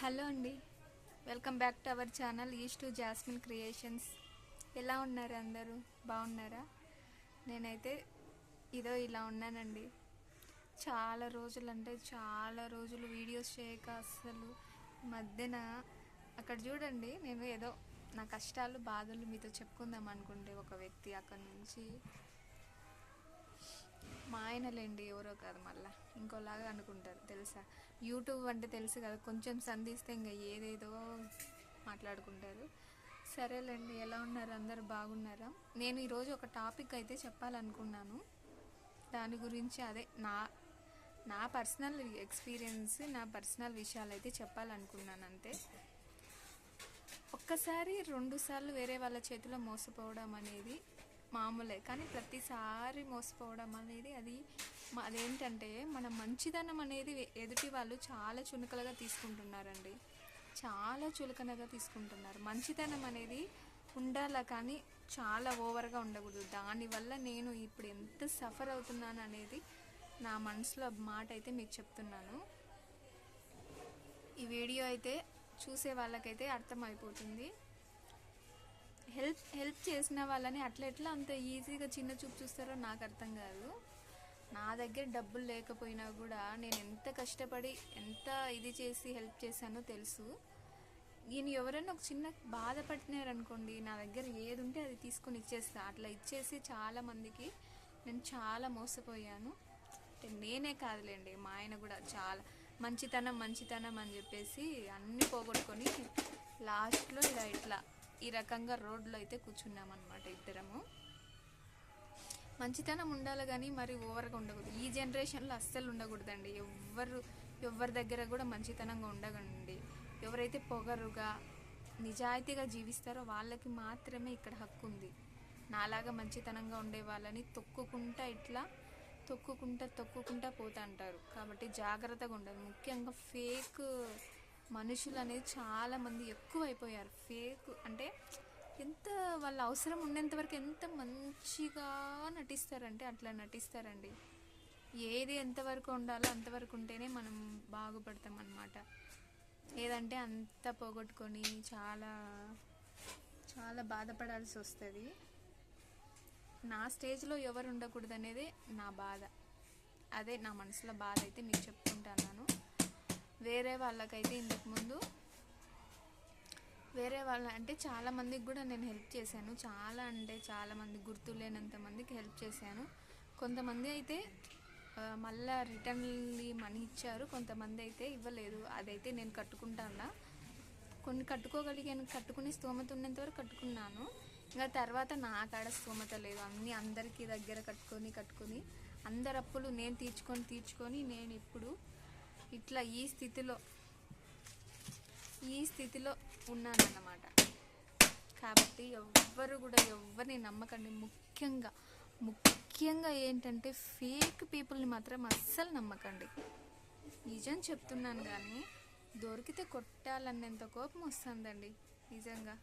Hello అండి. Welcome back to our channel is to Jasmine Creations. ఎలా ఉన్నారు అందరూ? బాగున్నారా నేనైతే ఇదో ఇలా ఉన్నానండి. చాలా రోజులు అంటే చాలా రోజులు వీడియోస్ చేయక అసలు మధ్యన అక్కడ చూడండి నేను ఏదో నా కష్టాలు బాధలు మీతో చెప్పుకుందాం అనుకుంటే ఒక వ్యక్తి అక్కడ నుంచి మా ఆయనలేండి ఎవరో కాదు మళ్ళా. ఇంకోలాగా అనుకుంటారు తెలుసా? యూట్యూబ్ అంటే తెలుసు కదా కొంచెం సంధిస్తే ఇంకా ఏదేదో మాట్లాడుకుంటారు. సరేలేండి ఎలా ఉన్నారు? అందరు బాగున్నారా? నేను ఈరోజు ఒక టాపిక్ అయితే చెప్పాలనుకున్నాను. దాని గురించి అదే నా నా పర్సనల్ ఎక్స్పీరియన్స్ నా పర్సనల్ విషయాలు అయితే చెప్పాలనుకున్నాను అంతే. ఒక్కసారి రెండుసార్లు వేరే వాళ్ళ చేతిలో మోసపోవడం అనేది మామూలే కానీ ప్రతిసారి మోసపోవడం అనేది అది అదేంటంటే మన మంచిదనం అనేది ఎదుటి వాళ్ళు చాలా చునుకలుగా తీసుకుంటున్నారండి. చాలా చులకనగా తీసుకుంటున్నారు. మంచితనం అనేది ఉండాలా కానీ చాలా ఓవర్గా ఉండకూడదు. దానివల్ల నేను ఇప్పుడు ఎంత సఫర్ అవుతున్నాను అనేది నా మనసులో మాట అయితే మీకు చెప్తున్నాను. ఈ వీడియో అయితే చూసే వాళ్ళకైతే అర్థమైపోతుంది. హెల్ప్ హెల్ప్ చేసిన వాళ్ళని అట్లా ఎట్లా అంత ఈజీగా చిన్న చూపు చూస్తారో నాకు అర్థం కాదు. నా దగ్గర డబ్బులు లేకపోయినా కూడా నేను ఎంత కష్టపడి ఎంత ఇది చేసి హెల్ప్ చేశానో తెలుసు. నేను ఎవరైనా ఒక చిన్న బాధపడినారనుకోండి నా దగ్గర ఏది ఉంటే అది తీసుకొని ఇచ్చేస్తా. అట్లా ఇచ్చేసి చాలా మందికి నేను చాలా మోసపోయాను. అంటే నేనే కాదులేండి మా ఆయన కూడా చాలా మంచితనం మంచితనం అని చెప్పేసి అన్నీ పోగొట్టుకొని లాస్ట్లో ఇలా ఇట్లా ఈ రకంగా రోడ్లో అయితే కూర్చున్నాం అనమాట ఇద్దరము. మంచితనం ఉండాలి కానీ మరి ఓవర్గా ఉండకూడదు. ఈ జనరేషన్లో అస్సలు ఉండకూడదండి. ఎవ్వరు ఎవరి దగ్గర కూడా మంచితనంగా ఉండకండి. ఎవరైతే పొగరుగా నిజాయితీగా జీవిస్తారో వాళ్ళకి మాత్రమే ఇక్కడ హక్కు ఉంది. నాలాగా మంచితనంగా ఉండే వాళ్ళని తొక్కుకుంటా ఇట్లా తొక్కుకుంటా తొక్కుకుంటా పోతా అంటారు. కాబట్టి జాగ్రత్తగా ఉండాలి. ముఖ్యంగా ఫేక్ మనుషులు అనేది చాలామంది ఎక్కువ అయిపోయారు ఫేక్ అంటే ఎంత వాళ్ళ అవసరం ఉన్నంత వరకు ఎంత మంచిగా నటిస్తారంటే అట్లా నటిస్తారండి. ఏది ఎంతవరకు ఉండాలో అంతవరకు ఉంటేనే మనం బాగుపడతాం అన్నమాట. ఏదంటే అంత పోగొట్టుకొని చాలా చాలా బాధపడాల్సి వస్తుంది. నా స్టేజ్లో ఎవరు ఉండకూడదు అనేది నా బాధ. అదే నా మనసులో బాధ అయితే మీకు చెప్పుకుంటాను వేరే వాళ్ళకైతే ఇంతకుముందు వేరే వాళ్ళ అంటే చాలా మందికి కూడా నేను హెల్ప్ చేశాను. చాలా అంటే చాలా మంది గుర్తు లేనంత మందికి హెల్ప్ చేశాను. కొంతమంది అయితే మళ్ళా రిటర్న్లీ మనీ ఇచ్చారు. కొంతమంది అయితే ఇవ్వలేదు. అదైతే నేను కట్టుకుంటానా కొన్ని కట్టుకోగలిగాను కట్టుకునే స్తోమత ఉన్నంత వరకు కట్టుకున్నాను. ఇంకా తర్వాత నా కాడ స్తోమత లేదు. అన్నీ అందరికీ దగ్గర కట్టుకొని కట్టుకొని అందరి అప్పులు నేను తీర్చుకొని తీర్చుకొని నేను ఇప్పుడు ఇట్లా ఈ స్థితిలో ఈ స్థితిలో ఉన్నానన్నమాట. కాబట్టి ఎవ్వరు కూడా ఎవరిని నమ్మకండి. ముఖ్యంగా ముఖ్యంగా ఏంటంటే ఫేక్ పీపుల్ని మాత్రం అస్సలు నమ్మకండి. నిజం చెప్తున్నాను కానీ దొరికితే కొట్టాలన్నంత కోపం వస్తుందండి. నిజంగా.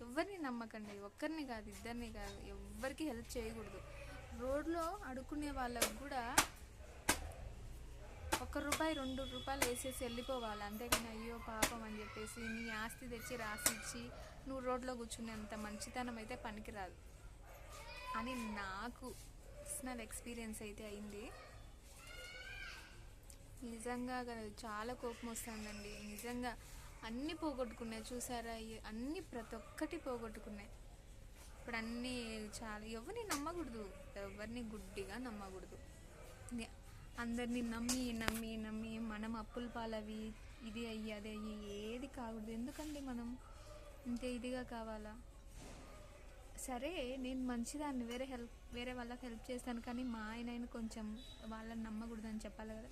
ఎవరిని నమ్మకండి. ఒక్కరిని కాదు ఇద్దరిని కాదు. ఎవ్వరికి హెల్ప్ చేయకూడదు. రోడ్లో అడుక్కునే వాళ్ళకు కూడా ఒక్క రూపాయి రెండు రూపాయలు వేసేసి వెళ్ళిపోవాలి. అంతేగాని అయ్యో పాపం అని చెప్పేసి నీ ఆస్తి తెచ్చి రాసిచ్చి నువ్వు రోడ్లో కూర్చునేంత మంచితనం అయితే పనికిరాదు. అని నాకు పర్సనల్ ఎక్స్పీరియన్స్ అయితే అయింది. నిజంగా చాలా కోపం వస్తుందండి. నిజంగా అన్నీ పోగొట్టుకున్నాయి. చూసారా? అన్నీ ప్రతి ఒక్కటి పోగొట్టుకున్నాయి. ఇప్పుడు అన్నీ చాలా ఎవరిని నమ్మకూడదు. ఎవరిని గుడ్డిగా నమ్మకూడదు. అందరినీ నమ్మి నమ్మి నమ్మి మనం అప్పుల పాలవి ఇది అయ్యి అది అయ్యి ఏది కాకూడదు. ఎందుకండి మనం ఇంత ఇదిగా కావాలా? సరే నేను మంచిదాన్ని వేరే హెల్ప్ వేరే వాళ్ళకి హెల్ప్ చేస్తాను కానీ మా ఆయన ఆయన కొంచెం వాళ్ళని నమ్మకూడదని చెప్పాలి కదా.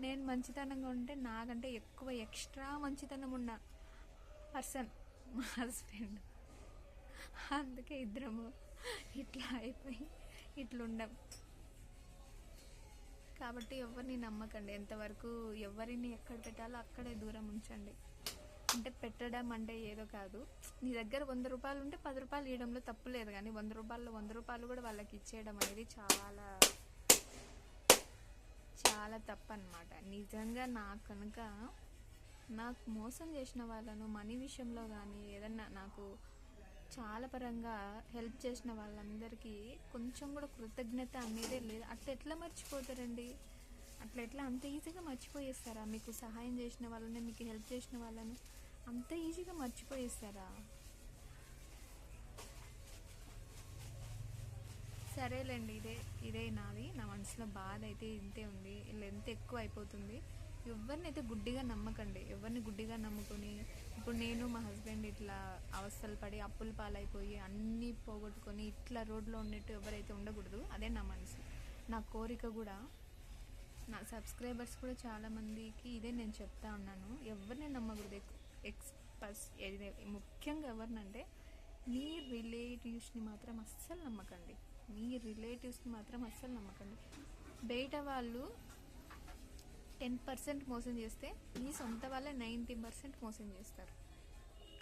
నేను మంచితనంగా ఉంటే నాకంటే ఎక్కువ ఎక్స్ట్రా మంచితనం ఉన్న పర్సన్ మా హస్బెండ్. అందుకే ఇద్దరము ఇట్లా అయిపోయి ఇట్లుండం. కాబట్టి ఎవరిని నమ్మకండి. ఎంతవరకు ఎవరిని ఎక్కడ పెట్టాలో అక్కడే దూరం ఉంచండి. అంటే పెట్టడం అంటే ఏదో కాదు. నీ దగ్గర వంద రూపాయలు ఉంటే పది రూపాయలు ఇవ్వడంలో తప్పు లేదు కానీ వంద రూపాయల్లో వంద రూపాయలు కూడా వాళ్ళకి ఇచ్చేయడం అనేది చాలా చాలా తప్పు అనమాట నిజంగా నాకు కనుక నాకు మోసం చేసిన వాళ్ళను మనీ విషయంలో కానీ ఏదన్నా నాకు చాలా పరంగా హెల్ప్ చేసిన వాళ్ళందరికీ కొంచెం కూడా కృతజ్ఞత అనేదే లేదు. అట్లా ఎట్లా మర్చిపోతారండి? అట్లా ఎట్లా అంత ఈజీగా మర్చిపోయేస్తారా? మీకు సహాయం చేసిన వాళ్ళని మీకు హెల్ప్ చేసిన వాళ్ళను అంత ఈజీగా మర్చిపోయేస్తారా? సరేలేండి ఇదే ఇదే నాది. నా మనసులో బాధ అయితే ఇంతే ఉంది. లెంత్ ఎక్కువ అయిపోతుంది. ఎవరినైతే గుడ్డిగా నమ్మకండి ఎవరిని గుడ్డిగా నమ్ముకొని ఇప్పుడు నేను మా హస్బెండ్ ఇట్లా అవస్థలు పడి అప్పుల పాలైపోయి అన్నీ పోగొట్టుకొని ఇట్లా రోడ్లో ఉన్నట్టు ఎవరైతే ఉండకూడదు అదే నా మనసు. నా కోరిక కూడా నా సబ్స్క్రైబర్స్ కూడా చాలా మందికి ఇదే నేను చెప్తా ఉన్నాను. ఎవరిని నమ్మకూడదు. ఎక్స్ ఎక్స్పర్స్ ముఖ్యంగా ఎవరినంటే మీ రిలేటివ్స్ని మాత్రం అస్సలు నమ్మకండి. మీ రిలేటివ్స్ని మాత్రం అస్సలు నమ్మకండి. బయట వాళ్ళు టెన్ పర్సెంట్ మోసం చేస్తే మీ సొంత వాళ్ళే నైంటీ పర్సెంట్ మోసం చేస్తారు.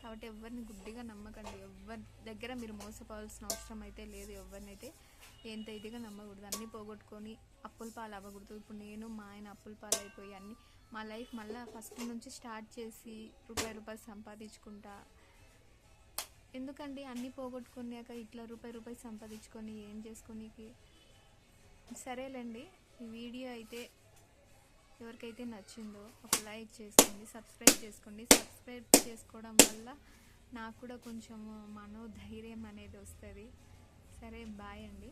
కాబట్టి ఎవరిని గుడ్డిగా నమ్మకండి. ఎవరి దగ్గర మీరు మోసపోవాల్సిన అవసరం అయితే లేదు. ఎవరినైతే ఎంత ఇదిగా నమ్మకూడదు. అన్నీ పోగొట్టుకొని అప్పుల పాలు అవ్వకూడదు. ఇప్పుడు నేను మా ఆయన అప్పుల పాలు అయిపోయి అన్నీ మా లైఫ్ మళ్ళీ ఫస్ట్ నుంచి స్టార్ట్ చేసి రూపాయి రూపాయలు సంపాదించుకుంటా. ఎందుకండి? అన్నీ పోగొట్టుకున్నాక ఇట్లా రూపాయి రూపాయి సంపాదించుకొని ఏం చేసుకోనీకి? సరేలేండి. ఈ వీడియో అయితే ఎవరికైతే నచ్చిందో ఒక లైక్ చేసుకోండి సబ్స్క్రైబ్ చేసుకోండి. సబ్స్క్రైబ్ చేసుకోవడం వల్ల నాకు కూడా కొంచెం మనోధైర్యం అనేది వస్తుంది. సరే బాయ్ అండి.